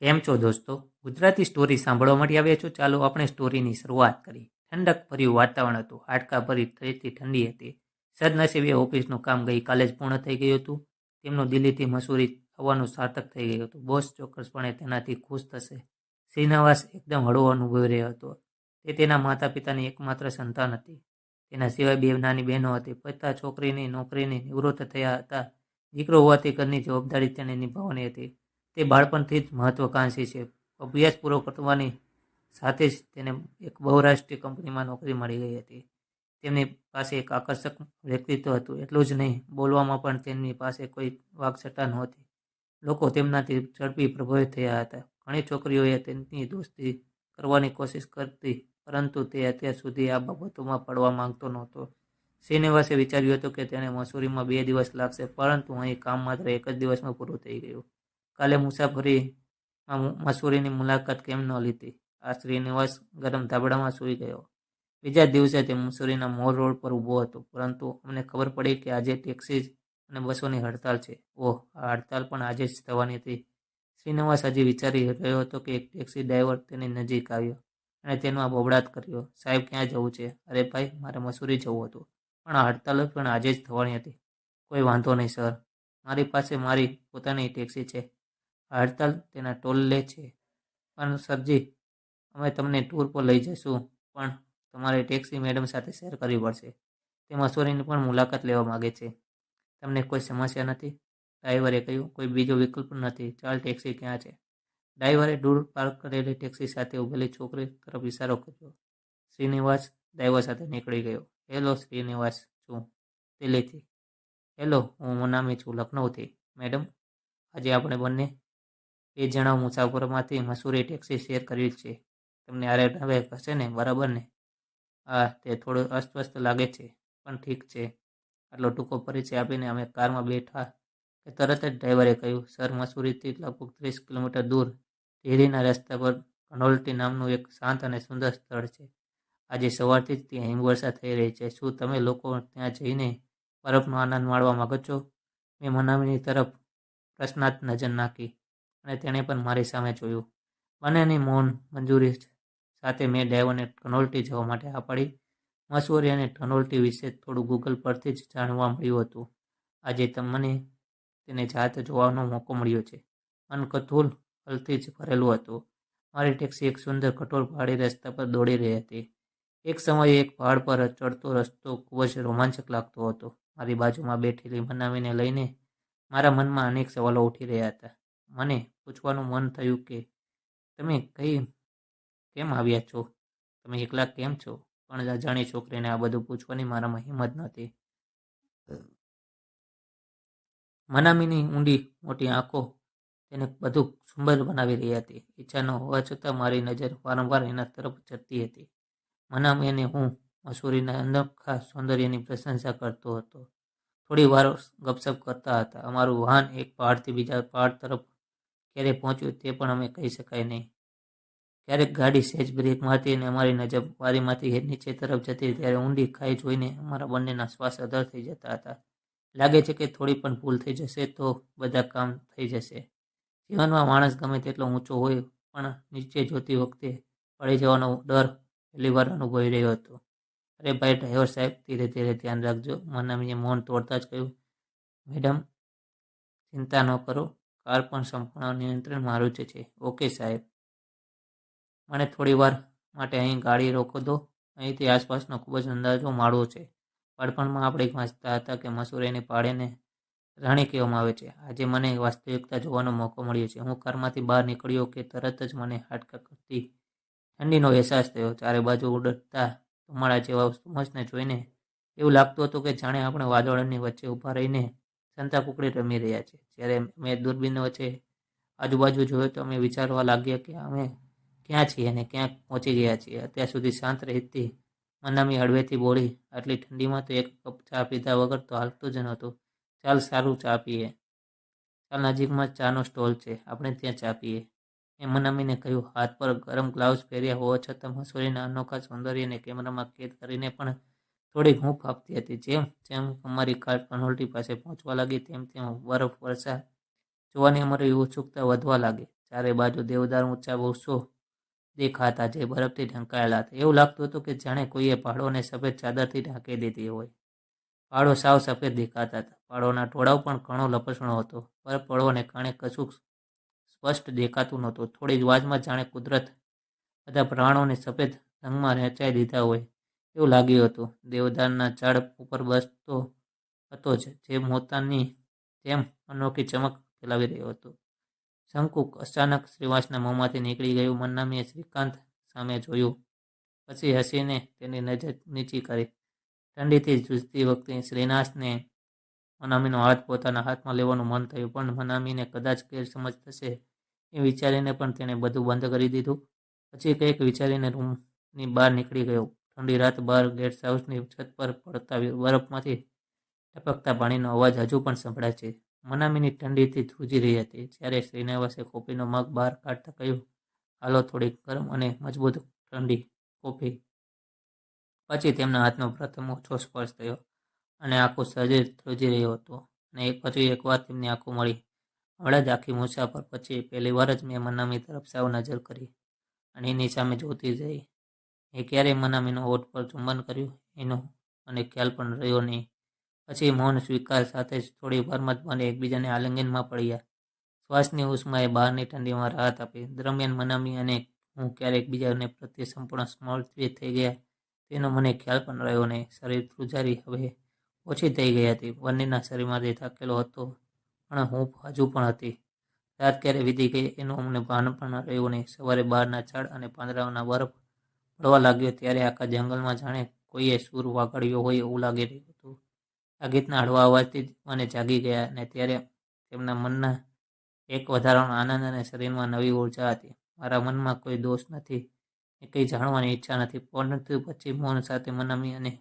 કેમ છો દોસ્તો? ગુજરાતી સ્ટોરી સાંભળવા માટે આવ્યા છો? ચાલો આપણે સ્ટોરીની શરૂઆત કરીએ. ઠંડક ભર્યું વાતાવરણ હતું. હાડકા ભરી થતી ઠંડી હતી. સદનસીબે ઓફિસનું કામ ગઈકાલે જ પૂર્ણ થઈ ગયું હતું. તેમનું દિલ્હીથી મસૂરી આવવાનું સાર્થક થઈ ગયું હતું. બોસ ચોક્કસપણે તેનાથી ખુશ થશે. શ્રીનિવાસ એકદમ હળવો અનુભવી રહ્યો હતો. તે તેના માતા પિતાની એકમાત્ર સંતાન હતી. તેના સિવાય બે નાની બહેનો હતી. પિતા છોકરીની નોકરીની નિવૃત્ત થયા હતા. દીકરો હોવાથી ઘરની જવાબદારી તેને નિભાવવાની હતી. તે બાળપણથી જ મહત્વાકાંક્ષી છે. અભ્યાસ પૂરો કરવાની સાથે જ તેને એક બહુરાષ્ટ્રીય કંપનીમાં નોકરી મળી ગઈ હતી. તેમની પાસે એક આકર્ષક વ્યક્તિત્વ હતું. એટલું જ નહીં, બોલવામાં પણ તેમની પાસે કોઈ વાકસટ્ટા નહોતી. લોકો તેમનાથી ઝડપી પ્રભાવિત થયા હતા. ઘણી છોકરીઓએ તેમની દોસ્તી કરવાની કોશિશ કરતી, પરંતુ તે અત્યાર સુધી આ બાબતોમાં પડવા માંગતો નહોતો. શ્રીનિવાસે વિચાર્યું હતું કે તેને મસૂરીમાં બે દિવસ લાગશે, પરંતુ અહીં કામ માત્ર એક જ દિવસમાં પૂરું થઈ ગયું. કાલે મુસાફરીમાં મસૂરીની મુલાકાત કેમ ન લીધી? આ શ્રીનિવાસ ગરમ ધાબડામાં સૂઈ ગયો. બીજા દિવસે તે મસૂરીના મોર રોડ પર ઊભો હતો, પરંતુ અમને ખબર પડી કે આજે ટેક્સી અને બસોની હડતાલ છે. ઓહ, આ હડતાલ પણ આજે જ થવાની હતી. શ્રીનિવાસ હજી વિચારી રહ્યો હતો કે એક ટેક્સી ડ્રાઈવર તેની નજીક આવ્યો અને તેનો આ બબડાટ કર્યો. સાહેબ, ક્યાં જવું છે? અરે ભાઈ, મારે મસૂરી જવું હતું, પણ આ હડતાલ પણ આજે જ થવાની હતી. કોઈ વાંધો નહીં, સર. મારી પાસે મારી પોતાની ટેક્સી છે. હડતાલ તેના ટોલ લે છે. પણ સરજી અમે તમને ટૂર પર લઈ જઈશું, પણ તમારે ટેક્સી મેડમ સાથે શેર કરવી પડશે. તે મસૂરીની પણ મુલાકાત લેવા માગે છે. તમને કોઈ સમસ્યા નથી? ડ્રાઈવરે કહ્યું, કોઈ બીજો વિકલ્પ નથી. ચાલ ટેક્સી ક્યાં છે? ડ્રાઈવરે દૂર પાર્ક કરેલી ટેક્સી સાથે ઊભેલી છોકરી તરફ ઇશારો કર્યો. શ્રીનિવાસ ડ્રાઈવર સાથે નીકળી ગયો. હેલો શ્રીનિવાસ, છું. દિલ્હીથી. હેલો, હું નામે છું લખનૌથી મેડમ, આજે આપણે બંને બે જણા મુસાફરોમાંથી મસૂરી ટેક્સી શેર કરી છે. તમને આરે હવે હશે ને? બરાબર ને? હા, તે થોડું અસ્વસ્થ લાગે છે, પણ ઠીક છે. આટલો ટૂંકો પરિચય આપીને અમે કારમાં બેઠા કે તરત જ ડ્રાઈવરે કહ્યું, સર, મસૂરીથી લગભગ ત્રીસ કિલોમીટર દૂર ધીરીના રસ્તા પર કનોલ્ટી નામનું એક શાંત અને સુંદર સ્થળ છે. આજે સવારથી જ ત્યાં હિમવર્ષા થઈ રહી છે. શું તમે લોકો ત્યાં જઈને બરફનો આનંદ માણવા માગો છો? મેં મનામીની તરફ પ્રશ્નાર્થ નજર નાખી. અને તેણે પણ મારી સામે જોયું. બંનેની મૌન મંજૂરી સાથે મેં ડ્રાઈવરને કનોલ્ટી જવા માટે આ પાડી. મસૂરી અને ટનોલ્ટી વિશે થોડું ગૂગલ પરથી જ જાણવા મળ્યું હતું. આજે તમને તેને જાત જોવાનો મોકો મળ્યો છે. મન કથુલ હલથી જ ભરેલું હતું. મારી ટેક્સી એક સુંદર કઠોર પહાડી રસ્તા પર દોડી રહી હતી. એક સમયે એક પહાડ પર ચડતો રસ્તો ખૂબ જ રોમાંચક લાગતો હતો. મારી બાજુમાં બેઠેલી મનાવીને લઈને મારા મનમાં અનેક સવાલો ઉઠી રહ્યા હતા. મને પૂછવાનું મન થયું કે, તમે કઈ, કેમ આવ્યા છો? તમે એકલા કેમ છો? પણ અજાણી છોકરીને આ બધું પૂછવાની મારામાં હિંમત નહોતી. મનામીની ઊંડી મોટી આંખો તેને બધું સુંદર બનાવી રહી હતી. ઈચ્છા ન હોવા છતાં મારી નજર વારંવાર એના તરફ જતી હતી. મનામી અને હું મસૂરીના અનોખા સૌંદર્યની પ્રશંસા કરતો હતો. થોડી વાર ગપસપ કરતા હતા. અમારું વાહન એક પહાડથી બીજા પહાડ તરફ ક્યારે પહોંચ્યું તે પણ અમે કહી શકાય નહીં. ક્યારેક ગાડી સહેજ બ્રેક મારતી અને અમારી નજર બારીમાંથી નીચે તરફ જતી ત્યારે ઊંડી ખાઈ જોઈને અમારા બંનેના શ્વાસ અધર થઈ જતા હતા. લાગે છે કે થોડી પણ ભૂલ થઈ જશે તો બધા કામ થઈ જશે. જીવનમાં માણસ ગમે તેટલો ઊંચો હોય પણ નીચે જોતી વખતે પડી જવાનો ડર પહેલી વાર અનુભવી રહ્યો હતો. અરે ભાઈ, ડ્રાઈવર સાહેબ, ધીરે ધીરે ધ્યાન રાખજો. મને મૌન તોડતા જ કહ્યું, મેડમ, ચિંતા ન કરો. કાર પણ સંપૂર્ણ નિયંત્રણ મારું જ છે. ઓકે, સાહેબ. મને થોડી વાર માટે અહીં ગાડી રોકો દો. અહીંથી આસપાસનો ખૂબ જ અંદાજો માળવો છે. બાળપણમાં આપણે વાંચતા હતા કે મસૂરીની પાડેને રાણી કહેવામાં આવે છે. આજે મને વાસ્તવિકતા જોવાનો મોકો મળ્યો છે. હું કારમાંથી બહાર નીકળ્યો કે તરત જ મને હાડકા કરતી ઠંડીનો અહેસાસ થયો. ચારે બાજુ ઉડતા ધુમાડા જેવા ધુમ્મસને જોઈને એવું લાગતું હતું કે જાણે આપણે વાદળની વચ્ચે ઊભા રહીને સંતા કુકડી રમી રહ્યા છે. જ્યારે મેં દૂરબીન વચ્ચે આજુબાજુ જોયો તો અમે વિચારવા લાગ્યા કે અમે ક્યાં છીએ અને ક્યાં પહોંચી ગયા છીએ. અત્યાર સુધી શાંત રહેતી મનામી હળવેથી બોલી, આટલી ઠંડીમાં તો એક કપ ચા પીધા વગર તો હાલતું જ નહોતું. ચાલ સારું ચા પીએ. ચાલ નજીકમાં ચાનો સ્ટોલ છે. આપણે ત્યાં ચા પીએ. એ મનામીને કહ્યું, હાથ પર ગરમ ગ્લાવ્સ પહેર્યા હોવા છતાં મસૂરીના અનોખા સૌંદર્યને કેમેરામાં કેદ કરીને પણ થોડીક હૂંફ આપતી હતી. જેમ જેમ અમારી કાર કનોલ્ટી પાસે પહોંચવા લાગી, તેમ તેમ બરફ વર્ષા જોવાની અમારી ઉત્સુકતા વધવા લાગી. ચારે બાજુ દેવદાર ઊંચા વૃક્ષો દેખાતા જે બરફથી ઢંકાયેલા હતા. એવું લાગતું હતું કે જાણે કોઈએ પહાડોને સફેદ ચાદરથી ઢાંકી દીધી હોય. પહાડો સાવ સફેદ દેખાતા હતા. પહાડોના ટોળાવ પણ ઘણો લપસણો હતો. બરફ પડવાને કારણે કશું સ્પષ્ટ દેખાતું નહોતું. થોડી જ વાજમાં જાણે કુદરત બધા પ્રાણોને સફેદ રંગમાં રચાઈ દીધા હોય. એવું લાગ્યું હતું. દેવદારના ઝાડ ઉપર બસતો હતો જ, જે મોતાની જેમ અનોખી ચમક ફેલાવી રહ્યો હતો. શંકુ અચાનક શ્રીવાસના મોંમાંથી નીકળી ગયું. મન્નામીએ શ્રીકાંત સામે જોયું. પછી હસીને તેની નજર નીચી કરી. ઠંડીથી જૂજતી વખતે શ્રીનાથને મનામીનો હાથ પોતાના હાથમાં લેવાનું મન થયું, પણ મનામીને કદાચ ગેરસમજ થશે એ વિચારીને પણ તેણે બધું બંધ કરી દીધું. પછી કંઈક વિચારીને રૂમની બહાર નીકળી ગયો. ઠંડી રાત બહાર ગેસ્ટ હાઉસની છત પર પડતા બરફમાંથી ટપકતા પાણીનો અવાજ હજુ પણ સંભળાય છે. મનામીની ઠંડીથી ધ્રુજી રહી હતી, જ્યારે શ્રીનિવાસે કોફીનો મગ બહાર કાઢતા કહ્યું, હાલો થોડી ગરમ અને મજબૂત ઠંડી કોફી. પછી તેમના હાથનો પ્રથમ ઓછો સ્પર્શ થયો અને આખું શરીર ધ્રુજી રહ્યું હતું. અને એક પછી એકવાર તેમની આંખો મળી. હમણાં જ આખી મુસાફર પછી પહેલી વાર જ મેં મનામી તરફ સાવ નજર કરી અને એની સામે જોતી જઈ એ ક્યારેય મનામીનો ઓઠ પર ચુંબન કર્યું, એનો મને ખ્યાલ પણ રહ્યો નહીં. પછી મૌન સ્વીકાર સાથે જ થોડી વારમાં જ મને એકબીજાને આલિંગનમાં પડ્યા. શ્વાસની ઉષ્માએ બહારની ઠંડીમાં રાહત આપી. દરમિયાન મનામી અને હું ક્યારેક એકબીજાને પ્રત્યે સંપૂર્ણ સમર્પિત થઈ ગયા, તેનો મને ખ્યાલ પણ રહ્યો નહીં. શરીર ધ્રુજારી હવે ઓછી થઈ ગઈ હતી. બંનેના શરીરમાંથી થાકેલો હતો, પણ હું હજુ પણ હતી. રાત ક્યારે વીતી ગઈ એનું અમને ભાન પણ રહ્યું નહીં. સવારે બહારના છાડ અને પાંદડાઓના બરફ પડવા લાગ્યો ત્યારે આખા જંગલમાં જાણે કોઈએ સૂર વાગાડ્યો હોય એવું લાગી રહ્યું હતું. આ ગીતના હળવા અવાજથી મને જાગી ગયા અને ત્યારે તેમના મનના એક વધારાનો આનંદ અને શરીરમાં નવી ઊર્જા હતી. મારા મનમાં કોઈ દોષ નથી એ કંઈ જાણવાની ઈચ્છા નથી, પરંતુ પછી મૌન સાથે મનામી અને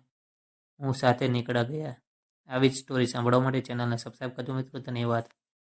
હું સાથે નીકળ્યા ગયા. આવી જ સ્ટોરી સાંભળવા માટે ચેનલને સબસ્ક્રાઈબ કરજો મિત્રો. ધન્યવાદ.